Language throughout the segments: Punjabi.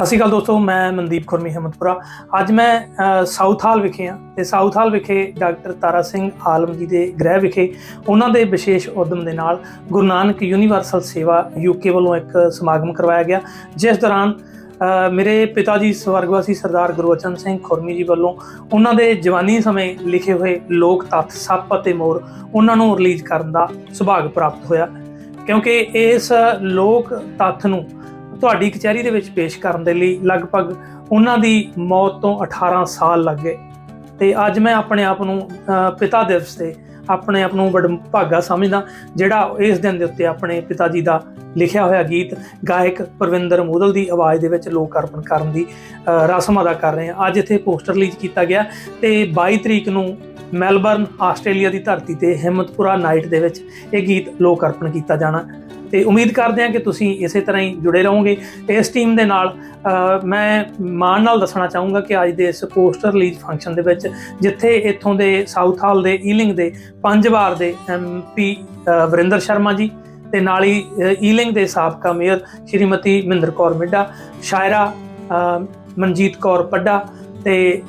ਸਤਿ ਸ਼੍ਰੀ ਅਕਾਲ ਦੋਸਤੋ, ਮੈਂ ਮਨਦੀਪ ਖੁਰਮੀ ਹਿੰਮਤਪੁਰਾ ਅੱਜ ਮੈਂ ਸਾਊਥ ਹਾਲ ਵਿਖੇ ਹਾਂ ਤੇ ਸਾਊਥ ਹਾਲ ਵਿਖੇ ਡਾਕਟਰ ਤਾਰਾ ਸਿੰਘ ਆਲਮ ਜੀ ਦੇ ਗ੍ਰਹਿ ਵਿਖੇ ਉਹਨਾਂ ਦੇ ਵਿਸ਼ੇਸ਼ ਉਦਮ ਦੇ ਨਾਲ ਗੁਰੂ ਨਾਨਕ ਯੂਨੀਵਰਸਲ ਸੇਵਾ ਯੂਕੇ ਵੱਲੋਂ ਇੱਕ ਸਮਾਗਮ ਕਰਵਾਇਆ ਗਿਆ, ਜਿਸ ਦੌਰਾਨ ਮੇਰੇ ਪਿਤਾ ਜੀ ਸਵਰਗਵਾਸੀ ਸਰਦਾਰ ਗੁਰਵਚਨ ਸਿੰਘ ਖੁਰਮੀ ਜੀ ਵੱਲੋਂ ਉਹਨਾਂ ਦੇ ਜਵਾਨੀ ਸਮੇਂ ਲਿਖੇ ਹੋਏ ਲੋਕ ਤੱਥ ਸੱਪ ਅਤੇ ਮੋਰ ਉਹਨਾਂ ਨੂੰ ਰਿਲੀਜ਼ ਕਰਨ ਦਾ ਸੁਭਾਗ ਪ੍ਰਾਪਤ ਹੋਇਆ। ਕਿਉਂਕਿ ਇਸ ਲੋਕ ਤੱਥ ਨੂੰ ਤੁਹਾਡੀ ਕਚਹਿਰੀ ਦੇ ਵਿੱਚ ਪੇਸ਼ ਕਰਨ ਦੇ ਲਈ ਲਗਭਗ ਉਹਨਾਂ ਦੀ ਮੌਤ ਤੋਂ 18 ਸਾਲ ਲੱਗ। ਗਏ ਤੇ ਅੱਜ ਮੈਂ ਆਪਣੇ ਆਪ ਨੂੰ ਅਹ, ਪਿਤਾ ਦਿਵਸ ਤੇ ਆਪਣੇ ਆਪ ਨੂੰ ਬੜਾ ਭਾਗਾ ਸਮਝਦਾ ਜਿਹੜਾ ਇਸ ਦਿਨ ਦੇ ਉੱਤੇ ਆਪਣੇ ਪਿਤਾ ਜੀ ਦਾ ਲਿਖਿਆ ਹੋਇਆ ਗੀਤ ਗਾਇਕ ਪਰਵਿੰਦਰ ਮੋਦਲ ਦੀ ਆਵਾਜ਼ ਦੇ ਵਿੱਚ ਲੋਕ ਅਰਪਣ ਕਰਨ ਦੀ ਰਸਮ ਅਦਾ ਕਰ ਰਹੇ ਹਾਂ। ਅੱਜ ਇੱਥੇ ਪੋਸਟਰ ਰਿਲੀਜ਼ ਕੀਤਾ ਗਿਆ ਤੇ 22 ਤਰੀਕ ਨੂੰ ਮੈਲਬਰਨ, ਆਸਟ੍ਰੇਲੀਆ ਦੀ ਧਰਤੀ ਤੇ ਹਿੰਮਤਪੁਰਾ ਨਾਈਟ ਦੇ ਵਿੱਚ ਇਹ ਗੀਤ ਲੋਕ ਅਰਪਣ ਕੀਤਾ ਜਾਣਾ। ਤੇ ਉਮੀਦ ਕਰਦੇ ਹਾਂ ਕਿ ਤੁਸੀਂ ਇਸੇ ਤਰ੍ਹਾਂ ਹੀ ਜੁੜੇ ਰਹੋਗੇ। ਇਸ ਟੀਮ ਦੇ ਨਾਲ ਮੈਂ ਮਾਣ ਨਾਲ ਦੱਸਣਾ ਚਾਹੂੰਗਾ ਕਿ ਅੱਜ ਦੇ ਇਸ ਪੋਸਟਰ ਰਿਲੀਜ਼ ਫੰਕਸ਼ਨ ਦੇ ਵਿੱਚ ਜਿੱਥੇ ਇੱਥੋਂ ਦੇ ਸਾਊਥ ਹਾਲ ਦੇ ਈਲਿੰਗ ਦੇ ਪੰਜ ਵਾਰ ਦੇ ਐਮਪੀ ਵਰਿੰਦਰ ਸ਼ਰਮਾ ਜੀ ਤੇ ਨਾਲ ਹੀ ਈਲਿੰਗ ਦੇ ਸਾਬਕਾ ਮੇਅਰ ਸ਼੍ਰੀਮਤੀ ਮਹਿੰਦਰ ਕੌਰ ਮਿੱਡਾ, ਸ਼ਾਇਰਾ ਮਨਜੀਤ ਕੌਰ ਪੱਡਾ ਤੇ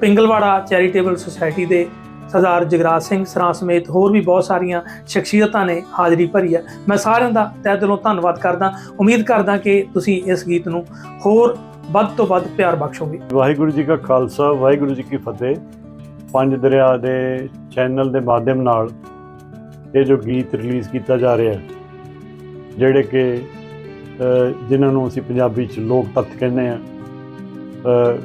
ਪਿੰਗਲਵਾੜਾ ਚੈਰੀਟੇਬਲ ਸੁਸਾਇਟੀ ਦੇ ਸਰਦਾਰ ਜਗਰਾਜ ਸਿੰਘ ਸਰਾਂ ਸਮੇਤ ਹੋਰ ਵੀ ਬਹੁਤ ਸਾਰੀਆਂ ਸ਼ਖਸੀਅਤਾਂ ਨੇ ਹਾਜ਼ਰੀ ਭਰੀ ਹੈ। ਮੈਂ ਸਾਰਿਆਂ ਦਾ ਤਹਿ ਦਿਲੋਂ ਧੰਨਵਾਦ ਕਰਦਾ। ਉਮੀਦ ਕਰਦਾ ਕਿ ਤੁਸੀਂ ਇਸ ਗੀਤ ਨੂੰ ਹੋਰ ਵੱਧ ਤੋਂ ਵੱਧ ਪਿਆਰ ਬਖਸ਼ੋਗੇ। ਵਾਹਿਗੁਰੂ ਜੀ ਕਾ ਖਾਲਸਾ, ਵਾਹਿਗੁਰੂ ਜੀ ਕੀ ਫਤਿਹ। ਪੰਜ ਦਰਿਆ ਦੇ ਚੈਨਲ ਦੇ ਮਾਧਿਅਮ ਨਾਲ ਇਹ ਜੋ ਗੀਤ ਰਿਲੀਜ਼ ਕੀਤਾ ਜਾ ਰਿਹਾ ਹੈ ਜਿਹੜੇ ਕਿ ਜਿਨ੍ਹਾਂ ਨੂੰ ਅਸੀਂ ਪੰਜਾਬੀ ਚ ਲੋਕ ਤੱਤ ਕਹਿੰਦੇ ਆ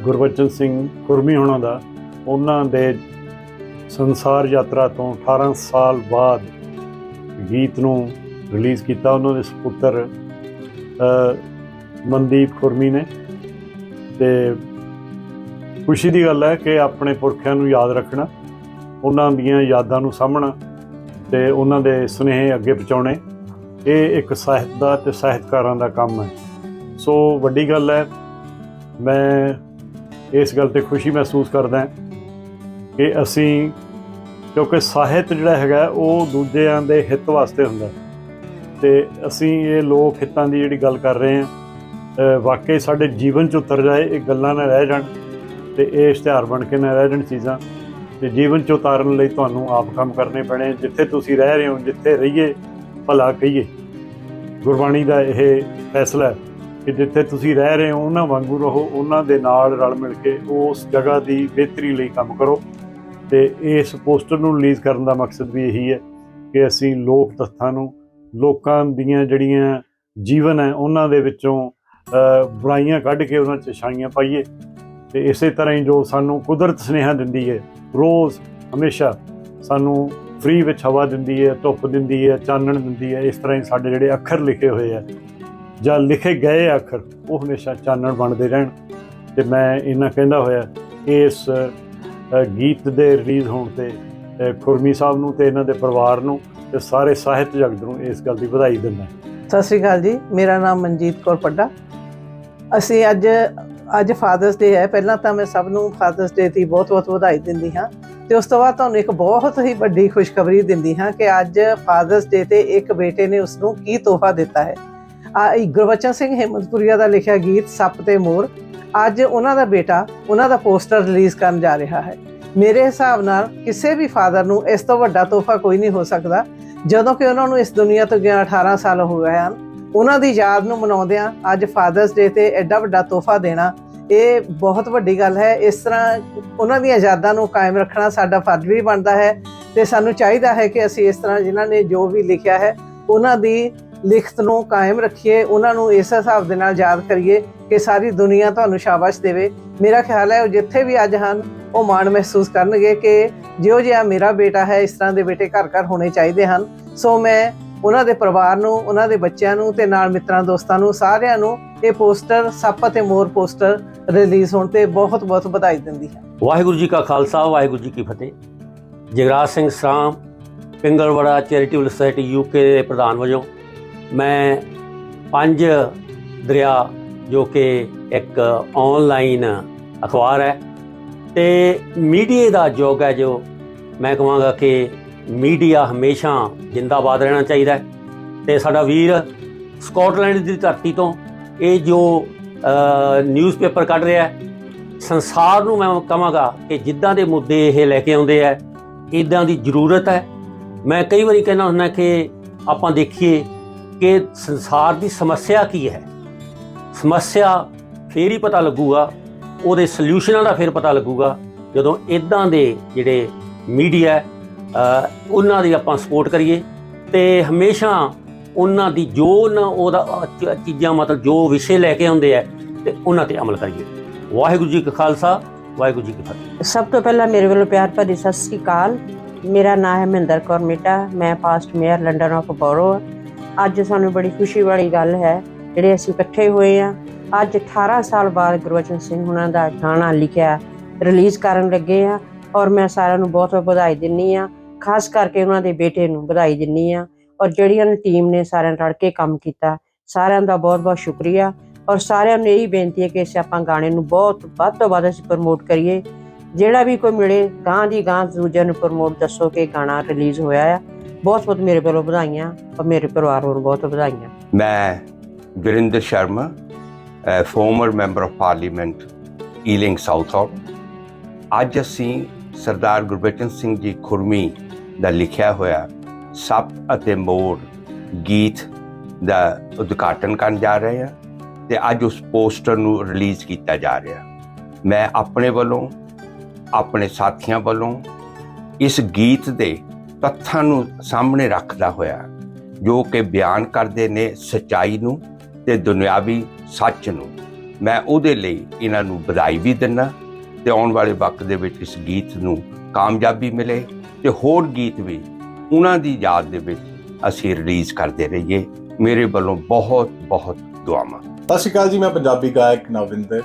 ਗੁਰਬਚਨ ਸਿੰਘ ਕੁਰਮੀ ਹੋਣਾ ਦਾ, ਉਹਨਾਂ ਦੇ ਸੰਸਾਰ ਯਾਤਰਾ ਤੋਂ 18 ਸਾਲ ਬਾਅਦ ਗੀਤ ਨੂੰ ਰਿਲੀਜ਼ ਕੀਤਾ। ਉਹਨਾਂ ਦੇ ਸੁਪੁੱਤਰ ਮਨਦੀਪ ਕੁਰਮੀ ਨੇ। ਤੇ ਖੁਸ਼ੀ ਦੀ ਗੱਲ ਹੈ ਕਿ ਆਪਣੇ ਪੁਰਖਿਆਂ ਨੂੰ ਯਾਦ ਰੱਖਣਾ, ਉਹਨਾਂ ਦੀਆਂ ਯਾਦਾਂ ਨੂੰ ਸਾਂਭਣਾ ਤੇ ਉਹਨਾਂ ਦੇ ਸੁਨੇਹੇ ਅੱਗੇ ਪਹੁੰਚਾਉਣੇ। ਇਹ ਇੱਕ ਸਾਹਿਤ ਦਾ ਤੇ ਸਾਹਿਤਕਾਰਾਂ ਦਾ ਕੰਮ ਹੈ ਸੋ ਵੱਡੀ ਗੱਲ ਹੈ, ਮੈਂ ਇਸ ਗੱਲ ਤੇ ਖੁਸ਼ੀ ਮਹਿਸੂਸ ਕਰਦਾ ਕਿ ਅਸੀਂ, ਕਿਉਂਕਿ ਸਾਹਿਤ ਜਿਹੜਾ ਹੈਗਾ, ਉਹ ਦੂਜਿਆਂ ਦੇ ਹਿੱਤ ਵਾਸਤੇ ਹੁੰਦਾ ਹੈ। ਤੇ ਅਸੀਂ ਇਹ ਲੋਕ ਹਿੱਤਾਂ ਦੀ ਜਿਹੜੀ ਗੱਲ ਕਰ ਰਹੇ ਹਾਂ ਵਾਕਈ ਸਾਡੇ ਜੀਵਨ ਚ ਉਤਰ ਜਾਏ, ਇਹ ਗੱਲਾਂ ਨਾ ਰਹਿ ਜਾਣ ਤੇ ਇਹ ਇਸ਼ਤਿਹਾਰ ਬਣ ਕੇ ਨਾ ਰਹਿ ਜਾਣ ਚੀਜ਼ਾਂ ਤੇ ਜੀਵਨ ਚ ਉਤਾਰਨ ਲਈ ਤੁਹਾਨੂੰ ਆਪ ਕੰਮ ਕਰਨੇ ਪੈਣੇ, ਜਿੱਥੇ ਤੁਸੀਂ ਰਹਿ ਰਹੇ ਹੋ, ਜਿੱਥੇ ਰਹੀਏ ਭਲਾ ਕਹੀਏ। ਗੁਰਬਾਣੀ ਦਾ ਇਹ ਫੈਸਲਾ ਹੈ ਕਿ ਜਿੱਥੇ ਤੁਸੀਂ ਰਹਿ ਰਹੇ ਹੋ ਉਹਨਾਂ ਵਾਂਗੂ ਰਹੋ ਉਹਨਾਂ ਦੇ ਨਾਲ ਰਲ ਮਿਲ ਕੇ ਉਸ ਜਗ੍ਹਾ ਦੀ ਬਿਹਤਰੀ ਲਈ ਕੰਮ ਕਰੋ। ਤੇ ਇਸ ਪੋਸਟਰ ਨੂੰ ਰਿਲੀਜ਼ ਕਰਨ ਦਾ ਮਕਸਦ ਵੀ ਇਹੀ ਹੈ ਕਿ ਅਸੀਂ ਲੋਕ ਤੱਥਾਂ ਨੂੰ ਲੋਕਾਂ ਦੀਆਂ ਜਿਹੜੀਆਂ ਜੀਵਨ ਹੈ ਉਹਨਾਂ ਦੇ ਵਿੱਚੋਂ ਅ, ਬੁਰਾਈਆਂ ਕੱਢ ਕੇ ਉਹਨਾਂ 'ਚ ਛਾਈਆਂ ਪਾਈਏ। ਤੇ ਇਸੇ ਤਰ੍ਹਾਂ ਹੀ ਜੋ ਸਾਨੂੰ ਕੁਦਰਤ ਸੁਨੇਹਾ ਦਿੰਦੀ ਹੈ ਰੋਜ਼ ਹਮੇਸ਼ਾ ਸਾਨੂੰ ਫ੍ਰੀ ਵਿੱਚ ਹਵਾ ਦਿੰਦੀ ਹੈ, ਧੁੱਪ ਦਿੰਦੀ ਹੈ, ਚਾਨਣ ਦਿੰਦੀ ਹੈ, ਇਸ ਤਰ੍ਹਾਂ ਹੀ ਸਾਡੇ ਜਿਹੜੇ ਅੱਖਰ ਲਿਖੇ ਹੋਏ ਆ, ਜਾਂ ਲਿਖੇ ਗਏ ਅੱਖਰ, ਉਹ ਹਮੇਸ਼ਾ ਚਾਨਣ ਬਣਦੇ ਰਹਿਣ। ਤੇ ਮੈਂ ਇਹਨਾਂ ਕਹਿੰਦਾ ਹੋਇਆ, ਇਸ ਗੀਤ ਦੇ ਰਿਲੀਜ਼ ਹੋਣ ਤੇ ਖੁਰਮੀ ਸਾਹਿਬ ਨੂੰ ਤੇ ਇਹਨਾਂ ਦੇ ਪਰਿਵਾਰ ਨੂੰ ਤੇ ਸਾਰੇ ਸਾਹਿਤ ਜਗਤ ਨੂੰ ਇਸ ਗੱਲ ਦੀ ਵਧਾਈ ਦਿੰਦਾ ਸਤਿ ਸ਼੍ਰੀ ਅਕਾਲ ਜੀ, ਮੇਰਾ ਨਾਮ ਮਨਜੀਤ ਕੌਰ ਪੱਡਾ। ਅਸੀਂ ਅੱਜ ਅੱਜ ਫਾਦਰਸ ਡੇ ਹੈ, ਪਹਿਲਾਂ ਤਾਂ ਮੈਂ ਸਭ ਨੂੰ ਫਾਦਰਸ ਡੇ ਦੀ ਬਹੁਤ-ਬਹੁਤ ਵਧਾਈ ਦਿੰਦੀ ਹਾਂ। ਤੇ ਉਸ ਤੋਂ ਬਾਅਦ ਤੁਹਾਨੂੰ ਇੱਕ ਬਹੁਤ ਹੀ ਵੱਡੀ ਖੁਸ਼ਖਬਰੀ ਦਿੰਦੀ ਹਾਂ ਕਿ ਅੱਜ ਫਾਦਰਸ ਡੇ ਤੇ ਇੱਕ ਬੇਟੇ ਨੇ ਉਸ ਨੂੰ ਕੀ ਤੋਹਫਾ ਦਿੱਤਾ ਹੈ। ਆ ਗੁਰਬਚਨ ਸਿੰਘ ਹਿੰਮਤਪੁਰੀਆ ਦਾ ਲਿਖਿਆ ਗੀਤ ਸੱਪ ਤੇ ਮੋਰ। ਅੱਜ ਉਹਨਾਂ ਦਾ ਬੇਟਾ, ਉਹਨਾਂ ਦਾ ਪੋਸਟਰ ਰਿਲੀਜ਼ ਕਰਨ ਜਾ ਰਿਹਾ ਹੈ। ਮੇਰੇ ਹਿਸਾਬ ਨਾਲ ਕਿਸੇ ਵੀ ਫਾਦਰ ਨੂੰ ਇਸ ਤੋਂ ਵੱਡਾ ਤੋਹਫਾ ਕੋਈ ਨਹੀਂ ਹੋ ਸਕਦਾ। ਜਦੋਂ ਕਿ ਉਹਨਾਂ ਨੂੰ ਇਸ ਦੁਨੀਆ ਤੋਂ ਗਿਆ 18 ਸਾਲ ਹੋ ਗਏ ਹਨ। ਉਹਨਾਂ ਦੀ ਯਾਦ ਨੂੰ ਮਨਾਉਂਦਿਆਂ ਅੱਜ ਫਾਦਰਸ ਡੇ ਤੇ ਐਡਾ ਵੱਡਾ ਤੋਹਫਾ ਦੇਣਾ ਇਹ ਬਹੁਤ ਵੱਡੀ ਗੱਲ ਹੈ। ਇਸ ਤਰ੍ਹਾਂ ਉਹਨਾਂ ਦੀਆਂ ਯਾਦਾਂ ਨੂੰ ਕਾਇਮ ਰੱਖਣਾ ਸਾਡਾ ਫਰਜ਼ ਵੀ ਬਣਦਾ ਹੈ ਤੇ ਸਾਨੂੰ ਚਾਹੀਦਾ ਹੈ ਕਿ ਅਸੀਂ ਇਸ ਤਰ੍ਹਾਂ ਜਿਨ੍ਹਾਂ ਨੇ ਜੋ ਵੀ ਲਿਖਿਆ ਹੈ, ਉਹਨਾਂ ਦੀ ਲਿਖਤ ਨੂੰ ਕਾਇਮ ਰੱਖੀਏ, ਉਹਨਾਂ ਨੂੰ ਇਸ ਹਿਸਾਬ ਦੇ ਨਾਲ ਯਾਦ ਕਰੀਏ ਕਿ ਸਾਰੀ ਦੁਨੀਆ ਤੁਹਾਨੂੰ ਸ਼ਾਬਾਸ਼ ਦੇਵੇ। ਮੇਰਾ ਖਿਆਲ ਹੈ ਉਹ ਜਿੱਥੇ ਵੀ ਅੱਜ ਹਨ, ਉਹ ਮਾਣ ਮਹਿਸੂਸ ਕਰਨਗੇ ਕਿ ਜਿਉ ਜਿਹਾ ਮੇਰਾ ਬੇਟਾ ਹੈ, ਇਸ ਤਰ੍ਹਾਂ ਦੇ ਬੇਟੇ ਘਰ ਘਰ ਹੋਣੇ ਚਾਹੀਦੇ ਹਨ। ਸੋ ਮੈਂ ਉਹਨਾਂ ਦੇ ਪਰਿਵਾਰ ਨੂੰ, ਉਹਨਾਂ ਦੇ ਬੱਚਿਆਂ ਨੂੰ ਤੇ ਨਾਲ ਮਿੱਤਰਾਂ, ਦੋਸਤਾਂ ਨੂੰ, ਸਾਰਿਆਂ ਨੂੰ ਇਹ ਪੋਸਟਰ ਸੱਪ ਅਤੇ ਮੋਰ ਪੋਸਟਰ ਰਿਲੀਜ਼ ਹੋਣ ਤੇ ਬਹੁਤ ਬਹੁਤ ਵਧਾਈ ਦਿੰਦੀ ਹੈ। ਵਾਹਿਗੁਰੂ ਜੀ ਕਾ ਖਾਲਸਾ, ਵਾਹਿਗੁਰੂ ਜੀ ਕੀ ਫਤਿਹ। Jagraj Singh Saram, Pingalwara charitable society UK ਦੇ ਪ੍ਰਧਾਨ ਵਜੋਂ ਮੈਂ ਪੰਜ ਦਰਿਆ ਜੋ ਕਿ ਇੱਕ ਆਨਲਾਈਨ ਅਖਬਾਰ ਹੈ ਤੇ ਮੀਡੀਆ ਦਾ ਯੋਗ ਹੈ ਜੋ ਮੈਂ ਕਹਾਂਗਾ ਕਿ ਮੀਡੀਆ ਹਮੇਸ਼ਾ ਜਿੰਦਾਬਾਦ ਰਹਿਣਾ ਚਾਹੀਦਾ ਹੈ। ਤੇ ਸਾਡਾ ਵੀਰ ਸਕਾਟਲੈਂਡ ਦੀ ਧਰਤੀ ਤੋਂ ਇਹ ਜੋ ਨਿਊਜ਼ਪੇਪਰ ਕੱਢ ਰਿਹਾ ਹੈ, ਸੰਸਾਰ ਨੂੰ ਮੈਂ ਕਹਾਂਗਾ ਕਿ ਜਿੱਦਾਂ ਦੇ ਮੁੱਦੇ ਇਹ ਲੈ ਕੇ ਆਉਂਦੇ ਆ ਇਦਾਂ ਦੀ ਜ਼ਰੂਰਤ ਹੈ। ਮੈਂ ਕਈ ਵਾਰੀ ਕਹਿੰਦਾ ਹੁੰਦਾ ਕਿ ਆਪਾਂ ਦੇਖੀਏ ਕਿ ਸੰਸਾਰ ਦੀ ਸਮੱਸਿਆ ਕੀ ਹੈ। ਸਮੱਸਿਆ ਫੇਰ ਹੀ ਪਤਾ ਲੱਗੂਗਾ, ਉਹਦੇ ਸੋਲੂਸ਼ਨਾਂ ਦਾ ਫੇਰ ਪਤਾ ਲੱਗੂਗਾ, ਜਦੋਂ ਇਦਾਂ ਦੇ ਜਿਹੜੇ ਮੀਡੀਆ ਉਹਨਾਂ ਦੀ ਆਪਾਂ ਸਪੋਰਟ ਕਰੀਏ ਤੇ ਹਮੇਸ਼ਾ ਉਹਨਾਂ ਦੀ ਜੋ ਨਾ ਉਹਦਾ ਚੀਜ਼ਾਂ ਮਤਲਬ ਜੋ ਵਿਸ਼ੇ ਲੈ ਕੇ ਆਉਂਦੇ ਆ ਤੇ ਉਹਨਾਂ ਤੇ ਅਮਲ ਕਰੀਏ। ਵਾਹਿਗੁਰੂ ਜੀ ਕਾ ਖਾਲਸਾ, ਵਾਹਿਗੁਰੂ ਜੀ ਕੀ ਫਤਿਹ। ਸਭ ਤੋਂ ਪਹਿਲਾਂ ਮੇਰੇ ਵੱਲੋਂ ਪਿਆਰ ਭਰੀ ਸਤਿ ਸ੍ਰੀ ਅਕਾਲ। ਮੇਰਾ ਨਾਮ ਹੈ ਮਹਿੰਦਰ ਕੌਰ ਮਿੱਟਾ, ਮੈਂ past mayor London of borough ਅੱਜ ਸਾਨੂੰ ਬੜੀ ਖੁਸ਼ੀ ਵਾਲੀ ਗੱਲ ਹੈ, ਜਿਹੜੇ ਅਸੀਂ ਇਕੱਠੇ ਹੋਏ ਆ ਅੱਜ 18 ਸਾਲ ਬਾਅਦ ਗੁਰਵਚਨ ਸਿੰਘ ਹੁਣਾਂ ਦਾ ਗਾਣਾ ਲਿਖਿਆ ਰਿਲੀਜ਼ ਕਰਨ ਲੱਗੇ ਆ ਔਰ ਮੈਂ ਸਾਰਿਆਂ ਨੂੰ ਬਹੁਤ ਬਹੁਤ ਵਧਾਈ ਦਿੰਨੀ ਆ ਖਾਸ ਕਰਕੇ ਉਹਨਾਂ ਦੇ ਬੇਟੇ ਨੂੰ ਵਧਾਈ ਦਿੰਨੀ ਆ। ਔਰ ਜਿਹੜੀਆਂ ਟੀਮ ਨੇ ਸਾਰਿਆਂ ਰਲ ਕੇ ਕੰਮ ਕੀਤਾ, ਸਾਰਿਆਂ ਦਾ ਬਹੁਤ ਬਹੁਤ ਸ਼ੁਕਰੀਆ। ਔਰ ਸਾਰਿਆਂ ਨੂੰ ਇਹੀ ਬੇਨਤੀ ਹੈ ਕਿ ਅਸੀਂ ਆਪਾਂ ਗਾਣੇ ਨੂੰ ਬਹੁਤ, ਵੱਧ ਤੋਂ ਵੱਧ ਅਸੀਂ ਪ੍ਰਮੋਟ ਕਰੀਏ। ਜਿਹੜਾ ਵੀ ਕੋਈ ਮਿਲੇ ਗਾਂ ਦੀ ਗਾਂ ਦੂਜਿਆਂ ਨੂੰ ਪ੍ਰਮੋਟ ਦੱਸੋ ਕਿ ਗਾਣਾ ਰਿਲੀਜ਼ ਹੋਇਆ ਆ। ਬਹੁਤ ਬਹੁਤ ਮੇਰੇ ਵੱਲੋਂ ਵਧਾਈਆਂ ਔਰ ਮੇਰੇ ਪਰਿਵਾਰ ਨੂੰ ਬਹੁਤ ਵਧਾਈਆਂ। ਮੈਂ Gurinder Sharma former member of parliament Ealing Southall ਅੱਜ ਅਸੀਂ ਸਰਦਾਰ ਗੁਰਬਚਨ ਸਿੰਘ ਜੀ ਖੁਰਮੀ ਦਾ ਲਿਖਿਆ ਹੋਇਆ ਸੱਪ ਅਤੇ ਮੋਰ ਗੀਤ ਦਾ ਉਦਘਾਟਨ ਕਰਨ ਜਾ ਰਹੇ ਹਾਂ ਤੇ ਅੱਜ ਉਸ ਪੋਸਟਰ ਨੂੰ ਰਿਲੀਜ਼ ਕੀਤਾ ਜਾ ਰਿਹਾ। ਮੈਂ ਆਪਣੇ ਵੱਲੋਂ, ਆਪਣੇ ਸਾਥੀਆਂ ਵੱਲੋਂ ਇਸ ਗੀਤ ਦੇ ਤੱਥਾਂ ਨੂੰ ਸਾਹਮਣੇ ਰੱਖਦਾ ਹੋਇਆ, ਜੋ ਕਿ ਬਿਆਨ ਕਰਦੇ ਨੇ ਸਚਾਈ ਨੂੰ ਤੇ ਦੁਨਿਆਵੀ ਸੱਚ ਨੂੰ। ਮੈਂ ਉਹਦੇ ਲਈ ਇਹਨਾਂ ਨੂੰ ਵਧਾਈ ਵੀ ਦਿੰਦਾ ਤੇ ਆਉਣ ਵਾਲੇ ਵਕਤ ਦੇ ਵਿੱਚ ਇਸ ਗੀਤ ਨੂੰ ਕਾਮਯਾਬੀ ਮਿਲੇ ਤੇ ਹੋਰ ਗੀਤ ਵੀ ਉਹਨਾਂ ਦੀ ਯਾਦ ਦੇ ਵਿੱਚ ਅਸੀਂ ਰਿਲੀਜ਼ ਕਰਦੇ ਰਹੀਏ। ਮੇਰੇ ਵੱਲੋਂ ਬਹੁਤ ਬਹੁਤ ਦੁਆਵਾਂ। ਸਤਿ ਸ਼੍ਰੀ ਅਕਾਲ ਜੀ, ਮੈਂ ਪੰਜਾਬੀ ਗਾਇਕ ਨਵਿੰਦਰ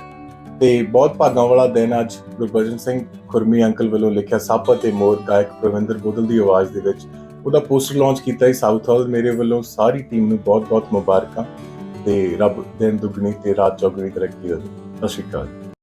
ਤੇ ਬਹੁਤ ਭਾਗਾਂ ਵਾਲਾ ਦਿਨ ਅੱਜ ਗੁਰਬਚਨ ਸਿੰਘ ਖੁਰਮੀ ਅੰਕਲ ਵੱਲੋਂ ਲਿਖਿਆ ਸੱਪ ਅਤੇ ਮੋਰ ਗਾਇਕ ਪ੍ਰਵਿੰਦਰ ਬੋਦਲ ਦੀ ਆਵਾਜ਼ ਦੇ ਵਿੱਚ। ਉਹਦਾ ਪੋਸਟਰ ਲਾਂਚ ਕੀਤਾ ਸੀ ਸਾਊਥ ਹਾਲ ਮੇਰੇ ਵੱਲੋਂ ਸਾਰੀ ਟੀਮ ਨੂੰ ਬਹੁਤ ਬਹੁਤ ਮੁਬਾਰਕਾਂ ਤੇ ਰੱਬ ਦਿਨ ਦੁਗਣੀ ਤੇ ਰਾਤ ਚੌਗਣੀ ਤਰੱਕੀ ਦੇਵੇ ਸਤਿ ਸ਼੍ਰੀ ਅਕਾਲ